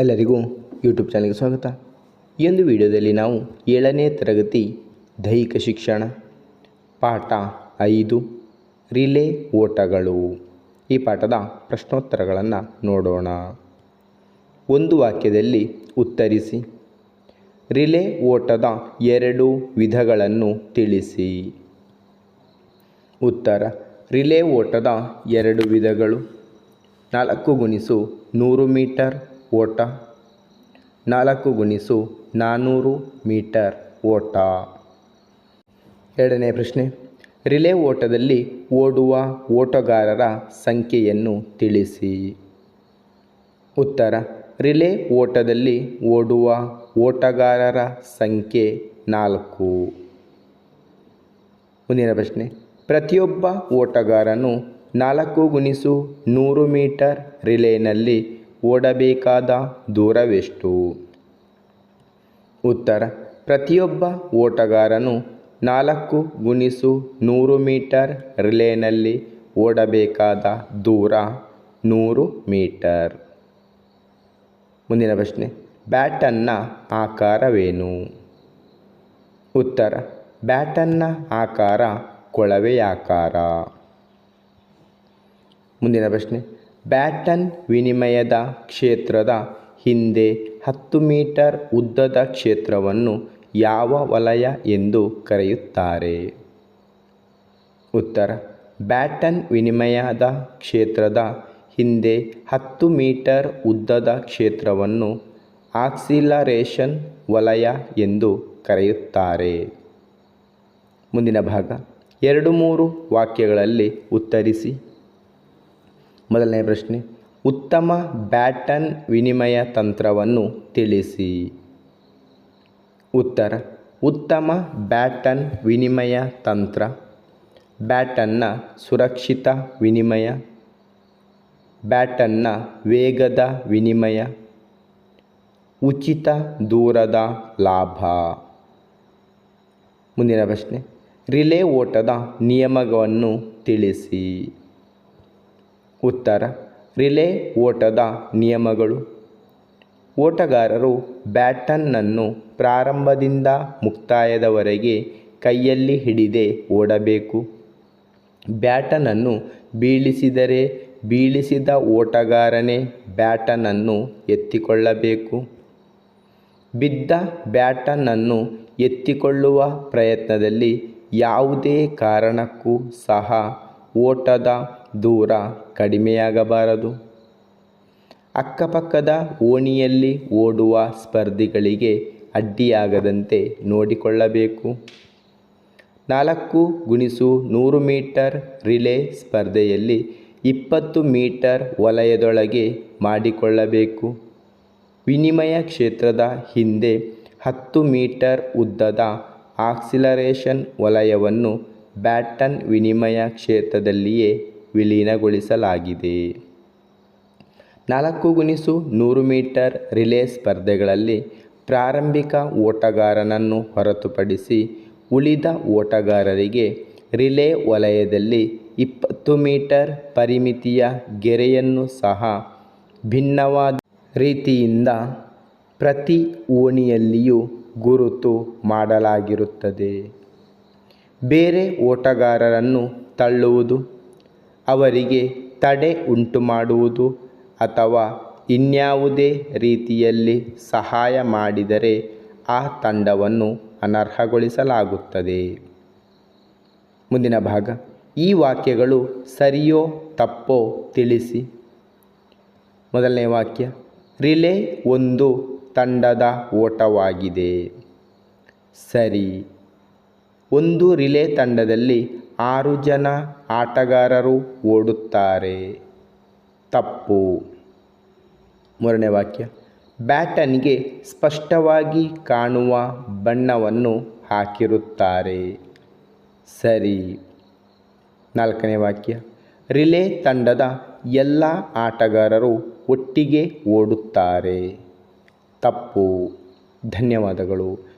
ಎಲ್ಲರಿಗೂ ಯೂಟ್ಯೂಬ್ ಚಾನಲ್ಗೆ ಸ್ವಾಗತ. ಈ ಒಂದು ವಿಡಿಯೋದಲ್ಲಿ ನಾವು ಏಳನೇ ತರಗತಿ ದೈಹಿಕ ಶಿಕ್ಷಣ, ಪಾಠ ಐದು, ರಿಲೇ ಓಟಗಳು. ಈ ಪಾಠದ ಪ್ರಶ್ನೋತ್ತರಗಳನ್ನು ನೋಡೋಣ. ಒಂದು ವಾಕ್ಯದಲ್ಲಿ ಉತ್ತರಿಸಿ. ರಿಲೇ ಓಟದ ಎರಡು ವಿಧಗಳನ್ನು ತಿಳಿಸಿ. ಉತ್ತರ, ರಿಲೇ ಓಟದ ಎರಡು ವಿಧಗಳು. ನಾಲ್ಕು ಗುಣಿಸು ನೂರು ಮೀಟರ್. ಓಟ? ನಾಲ್ಕು ಗುಣಿಸು ನಾನ್ನೂರು ಮೀಟರ್ ಓಟ. ಎರಡನೇ ಪ್ರಶ್ನೆ. ರಿಲೇ ಓಟದಲ್ಲಿ ಓಡುವ ಓಟಗಾರರ ಸಂಖ್ಯೆಯನ್ನು ತಿಳಿಸಿ. ಉತ್ತರ. ರಿಲೇ ಓಟದಲ್ಲಿ ಓಡುವ ಓಟಗಾರರ ಸಂಖ್ಯೆ ನಾಲ್ಕು. ಮುಂದಿನ ಪ್ರಶ್ನೆ. ಪ್ರತಿಯೊಬ್ಬ ಓಟಗಾರನು ನಾಲ್ಕು ಗುಣಿಸು ನೂರು ಮೀಟರ್ ರಿಲೇನಲ್ಲಿ ಓಡಬೇಕಾದ ದೂರವೆಷ್ಟು? ಉತ್ತರ, ಪ್ರತಿಯೊಬ್ಬ ಓಟಗಾರನು ನಾಲ್ಕು ಗುಣಿಸು ನೂರು ಮೀಟರ್ ರಿಲೇನಲ್ಲಿ ಓಡಬೇಕಾದ ದೂರ ನೂರು ಮೀಟರ್. ಮುಂದಿನ ಪ್ರಶ್ನೆ, ಬ್ಯಾಟನ್ನ ಆಕಾರವೇನು? ಉತ್ತರ, ಬ್ಯಾಟನ್ನ ಆಕಾರ ಕೊಳವೆಯಾಕಾರ. ಮುಂದಿನ ಪ್ರಶ್ನೆ ಬ್ಯಾಟನ್ ವಿನಿಮಯದ ಕ್ಷೇತ್ರದ ಹಿಂದೆ ಹತ್ತು ಮೀಟರ್ ಉದ್ದದ ಕ್ಷೇತ್ರವನ್ನು ಯಾವ ವಲಯ ಎಂದು ಕರೆಯುತ್ತಾರೆ? ಉತ್ತರ. ಬ್ಯಾಟನ್ ವಿನಿಮಯದ ಕ್ಷೇತ್ರದ ಹಿಂದೆ ಹತ್ತು ಮೀಟರ್ ಉದ್ದದ ಕ್ಷೇತ್ರವನ್ನು ಆಕ್ಸಿಲರೇಷನ್ ವಲಯ ಎಂದು ಕರೆಯುತ್ತಾರೆ. ಮುಂದಿನ ಭಾಗ. ಎರಡು ಮೂರು ವಾಕ್ಯಗಳಲ್ಲಿ ಉತ್ತರಿಸಿ. ಮೊದಲನೇ ಪ್ರಶ್ನೆ, ಉತ್ತಮ ಬ್ಯಾಟನ್ ವಿನಿಮಯ ತಂತ್ರವನ್ನು ತಿಳಿಸಿ. ಉತ್ತರ, ಉತ್ತಮ ಬ್ಯಾಟನ್ ವಿನಿಮಯ ತಂತ್ರ, ಬ್ಯಾಟನ್ನ ಸುರಕ್ಷಿತ ವಿನಿಮಯ, ಬ್ಯಾಟನ್ನ ವೇಗದ ವಿನಿಮಯ, ಉಚಿತ ದೂರದ ಲಾಭ. ಮುಂದಿನ ಪ್ರಶ್ನೆ, ರಿಲೇ ಓಟದ ನಿಯಮಗಳನ್ನು ತಿಳಿಸಿ. ಉತ್ತರ, ರಿಲೇ ಓಟದ ನಿಯಮಗಳು. ಓಟಗಾರರು ಬ್ಯಾಟನ್ನನ್ನು ಪ್ರಾರಂಭದಿಂದ ಮುಕ್ತಾಯದವರೆಗೆ ಕೈಯಲ್ಲಿ ಹಿಡಿದೇ ಓಡಬೇಕು. ಬ್ಯಾಟನನ್ನು ಬೀಳಿಸಿದರೆ ಬೀಳಿಸಿದ ಓಟಗಾರನೇ ಬ್ಯಾಟನನ್ನು ಎತ್ತಿಕೊಳ್ಳಬೇಕು. ಬಿದ್ದ ಬ್ಯಾಟನನ್ನು ಎತ್ತಿಕೊಳ್ಳುವ ಪ್ರಯತ್ನದಲ್ಲಿ ಯಾವುದೇ ಕಾರಣಕ್ಕೂ ಸಹ ಓಟದ ದೂರ ಕಡಿಮೆಯಾಗಬಾರದು. ಅಕ್ಕಪಕ್ಕದ ಓಣಿಯಲ್ಲಿ ಓಡುವ ಸ್ಪರ್ಧಿಗಳಿಗೆ ಅಡ್ಡಿಯಾಗದಂತೆ ನೋಡಿಕೊಳ್ಳಬೇಕು. ನಾಲ್ಕು ಗುಣಿಸು ನೂರು ಮೀಟರ್ ರಿಲೇ ಸ್ಪರ್ಧೆಯಲ್ಲಿ ಇಪ್ಪತ್ತು ಮೀಟರ್ ವಲಯದೊಳಗೆ ಮಾಡಿಕೊಳ್ಳಬೇಕು. ವಿನಿಮಯ ಕ್ಷೇತ್ರದ ಹಿಂದೆ ಹತ್ತು ಮೀಟರ್ ಉದ್ದದ ಆಕ್ಸಿಲರೇಷನ್ ವಲಯವನ್ನು ಬ್ಯಾಟನ್ ವಿನಿಮಯ ಕ್ಷೇತ್ರದಲ್ಲಿಯೇ ವಿಲೀನಗೊಳಿಸಲಾಗಿದೆ. ನಾಲ್ಕು ಗುಣಿಸು ನೂರು ಮೀಟರ್ ರಿಲೇ ಸ್ಪರ್ಧೆಗಳಲ್ಲಿ ಪ್ರಾರಂಭಿಕ ಓಟಗಾರನನ್ನು ಹೊರತುಪಡಿಸಿ ಉಳಿದ ಓಟಗಾರರಿಗೆ ರಿಲೇ ವಲಯದಲ್ಲಿ ಇಪ್ಪತ್ತು ಮೀಟರ್ ಪರಿಮಿತಿಯ ಗೆರೆಯನ್ನು ಸಹ ಭಿನ್ನವಾದ ರೀತಿಯಿಂದ ಪ್ರತಿ ಓಣಿಯಲ್ಲಿಯೂ ಗುರುತು ಮಾಡಲಾಗಿರುತ್ತದೆ. ಬೇರೆ ಓಟಗಾರರನ್ನು ತಳ್ಳುವುದು, ಅವರಿಗೆ ತಡೆ ಉಂಟುಮಾಡುವುದು ಅಥವಾ ಇನ್ಯಾವುದೇ ರೀತಿಯಲ್ಲಿ ಸಹಾಯ ಮಾಡಿದರೆ ಆ ತಂಡವನ್ನು ಅನರ್ಹಗೊಳಿಸಲಾಗುತ್ತದೆ. ಮುಂದಿನ ಭಾಗ. ಈ ವಾಕ್ಯಗಳು ಸರಿಯೋ ತಪ್ಪೋ ತಿಳಿಸಿ. ಮೊದಲನೇ ವಾಕ್ಯ. ರಿಲೇ ಒಂದು ತಂಡದ ಓಟವಾಗಿದೆ. ಸರಿ. ಒಂದು ರಿಲೇ ತಂಡದಲ್ಲಿ ಆರು ಜನ ಆಟಗಾರರು ಓಡುತ್ತಾರೆ. ತಪ್ಪು. ಮೂರನೇ ವಾಕ್ಯ. ಬ್ಯಾಟನ್ಗೆ ಸ್ಪಷ್ಟವಾಗಿ ಕಾಣುವ ಬಣ್ಣವನ್ನು ಹಾಕಿರುತ್ತಾರೆ. ಸರಿ. ನಾಲ್ಕನೇ ವಾಕ್ಯ. ರಿಲೇ ತಂಡದ ಎಲ್ಲ ಆಟಗಾರರು ಒಟ್ಟಿಗೆ ಓಡುತ್ತಾರೆ. ತಪ್ಪು. ಧನ್ಯವಾದಗಳು.